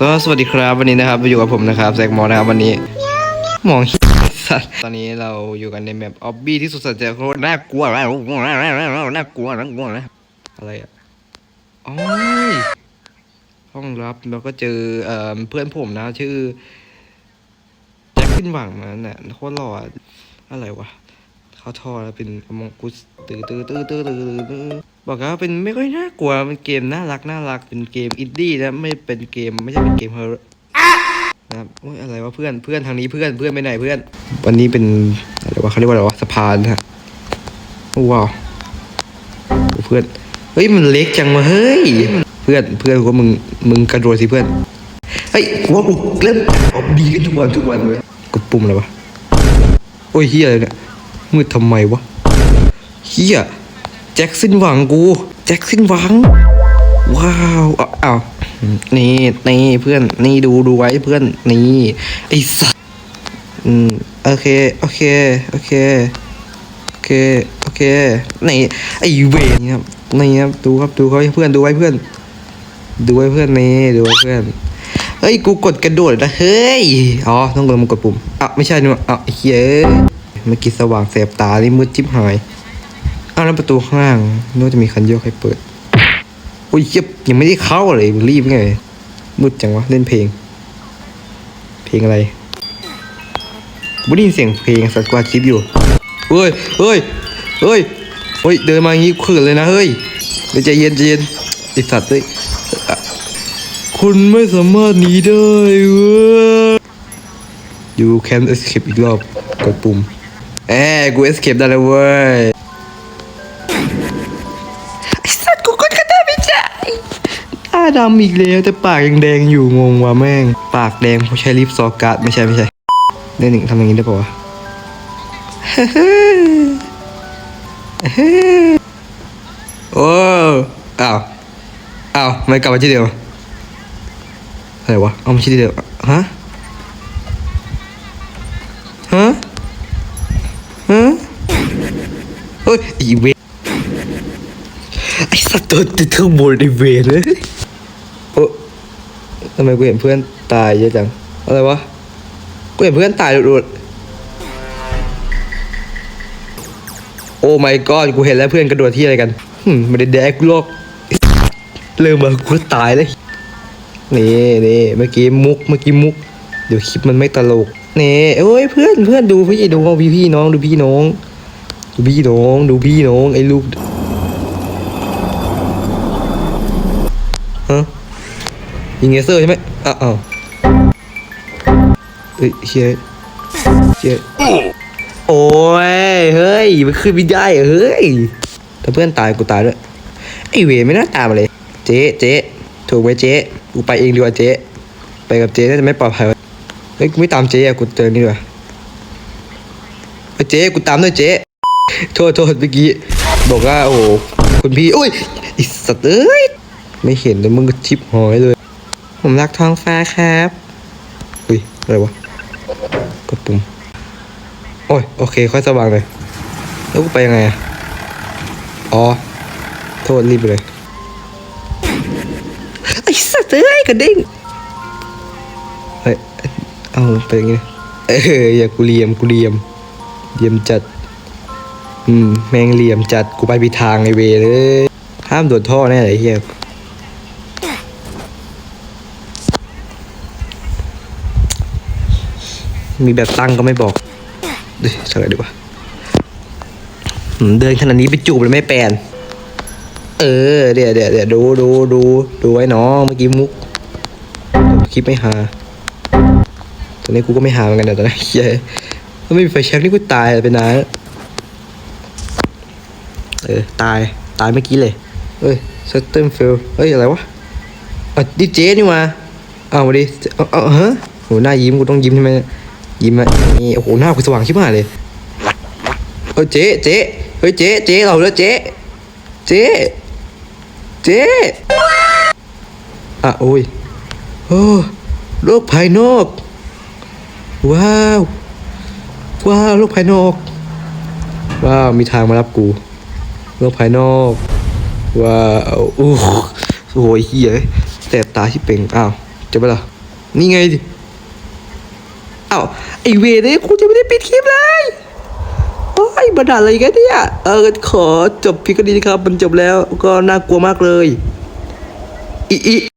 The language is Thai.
ก็สวัสดีครับวันนี้นะครับอยู่กับผมนะครับแซกมอนะครับวันนี้มองสัตว์ตอนนี้เราอยู่กันในแมปออบบี้ที่สุดสันจะโคตรน่ากลัวน่ากลัวน่ากลัวน่ากลัวนะอะไรอะโอ้ยห้องลับแล้วก็เจอเอ่อเพื่อนผมนะ ชื่อแจ็คขึ้นหวังมันน่ะโคตรหล่ออะไรวะเขาทอแล้วเป็นมงกุสตื้อตื้อตื้อตื้อตื้อ บอกแล้วาเป็นไม่ค่อยน่ากลัวเป็นเกมน่ารักน่ารักเป็นเกมอินดี้นะไม่เป็นเกมไม่ใช่เป็นเกมเฮอร์นะครับโอ้ยอะไรวะเพื่อนเพื่อนทางนี้เพื่อนเพื่อนไปไหนเพื่อน วันนี้เป็นอะไรวะเขาเรียกว่าอะไรวะสะพานฮะโอ้ว้าวเพื่อนเฮ้ยมันเล็กจังวะเฮ้ยเพื่อนเพื่อนว่ามึงมึงกระโดดสิเพื่อนเฮ้ยว่ากูเริ่มออกดีขึ้นทุกวันทุกวันเลยกดปุ่มอะไรวะโอ้ยเฮียอะไรเนี่ยมืดทำไมวะเฮีย จ็คสันหวังกู แจ็คสันหวัง ว้าวอ้าวนี่นี่เพื่อนนี่ดูดูไว้เพื่อนนี่ไอ้สัสอืมโอเคโอเคโอเคโอเคโอเคนี่ไอ้เวนี่ครับนี่ครับดูครับดูเขาให้เพื่อนดูไว้เพื่อน ดูไว้เพื่อนนี่ดูไว้เพื่อนเฮ้ยกูกดกระโดดนะเฮ้ยอ๋อต้องกดมันกดปุ่มอะไม่ใช่นี่อะเหี้ยเมื่อกี้สว่างแสบตานี่มืดจิ๊บหายาวแล้วประตูข้างล่างนึกว่าจะมีคันโยกให้เปิด โอ้ยเจ็บยังไม่ได้เข้าเลยรีบไงมืดจังวะเล่นเพลง เพลงอะไรไม่ได้ยินเสียงเพลงสัตว์กวาดคลิปอยู่เฮ้ยเฮ้ยเฮ้ยเฮ้ยเดินมาอย่างงี้ขืนเลยนะเฮ้ยเดี๋ยวใจเย็นใจเย็นไอสัตว์เลยคุณไม่สามารถหนีได้เว้ย You can escape อีกรอบกดปุ่มแอบกู escape ได้แล้วเว้ยาดำอีกแล้วแต่ปากยังแดงอยู่งงว่ะแม่ง ปากแดงเพราะใช้ลิปซอการ์ดไม่ใช่ไม่ใช่เล่นหนึ่งทำอย่างนี้ได้ปะวะโอ้อ้าวอ้าวไม่กลับมาที่เดิมอะไรวะเอามาที่เดิมฮะฮะฮะเฮ้ยอีเวไอสัตว์ตัวติดข้างบนในเวรเลยำไมกูเห็นเพื่อนตายเยอะจัง อะไรวะ กูเห็นเพื่อนตายรุดๆโอ้ my god กูเห็นแล้วเพื่อนกระโดดที่อะไรกันหึไม่ได้แดกกูหรอกเริ่มมากูตายเลย นี่นี่เมื่อกี้มุกเมื่อกี้มุก เดี๋ยวคลิปมันไม่ตลก นี่โอ้ยเพื่อนเพื่อนดูพี่ดูพี่พี่น้องดูพี่น้อง ดูพี่น้องดูพี่น้องไอ้ลูกฮะ ยิงเลเซอร์ใช่ไหมอ้าวอ้าวเฮ้ยเชียเชียโอ้ย เฮ้ย มันขึ้นไม่ได้เฮ้ย ถ้าเพื่อนตายกูตายด้วย ไอเวไม่น่าตามมาเลย เจ๊เจ๊ถูกไหมเจ๊กูไปเองดีกว่าเจ๊ไปกับเจ๊น่าจะไม่ปลอดภัยเว้ยเฮ้ย กูไม่ตามเจ๊อะกูเจอนี่ดีกว่าเฮ้ยเจ๊กูตามด้วยเจ๊โทษโทษเมื่อกี้ บอกว่าโอ้คุณพี่ อุ้ยไอสัตว์เอ้ย ไม่เห็นเลยมึงก็ชิปหอยเลย ผมรักท้องฟ้าครับ อุ้ย อะไรวะ กดปุ่ม โอ้ย โอเค ค่อยสว่างเลย แล้วกูไปยังไงอะอ๋อ โทษรีบไปเลย ไอ้สัตว์เอ้ยกระเด้งเฮ้ย เอาไปอย่างงี้นะเอออย่ากูเหลี่ยม กูเหลี่ยมเหลี่ยมจัด อืม แมงเหลี่ยมจัด กูไปผิดทางไอเวเลย ห้ามโดดท่อแน่เลยไอ้เฮีย มีแบบตั้งก็ไม่บอกเดี๋ยวเฉลยดีกว่าเดินขนาดนี้ไปจูบเลยไม่แปลนเออเดี๋ยวเดี๋ยวเดี๋ยวดูดูดูดูไว้น้องเมื่อกี้มุกคลิปไม่หาตอนนี้กูก็ไม่หาเหมือนกันแต่ตอนนี้เฮียถ้าไม่มีไฟแช็กนี่กูตายไปนานเออตายตายเมื่อกี้เลยเอ้ยสเตมเฟลเอ้ยอะไรวะอะดิเจนี่มาเอามาดิเอาเอาฮะโหหน้ายิ้มกูต้องยิ้มใช่ไหมเนี่ย ยิ้มอะนี่โอ้โหหน้ากูสว่างชิบหายเลยเฮ้ยเจ๊เจ๊เฮ้ยเจ๊เจ๊เราแล้วเจ๊เจ๊เจ๊อะโอ้ยโอ้โลกภายนอก ว้าวว้าวโลกภายนอก ว้าวมีทางมารับกูโลกภายนอกว้าวโอ้โหโอ้ยเฮียแสบตาที่เป่งอ้าวจะไปล่ะนี่ไง อ้าวไอเวเนี่ยกูจะไม่ได้ปิดคลิปเลยโอ้ยบันดาลอะไรกันเนี่ยเออขอจบพิกดีนะครับมันจบแล้วก็น่ากลัวมากเลยอีอี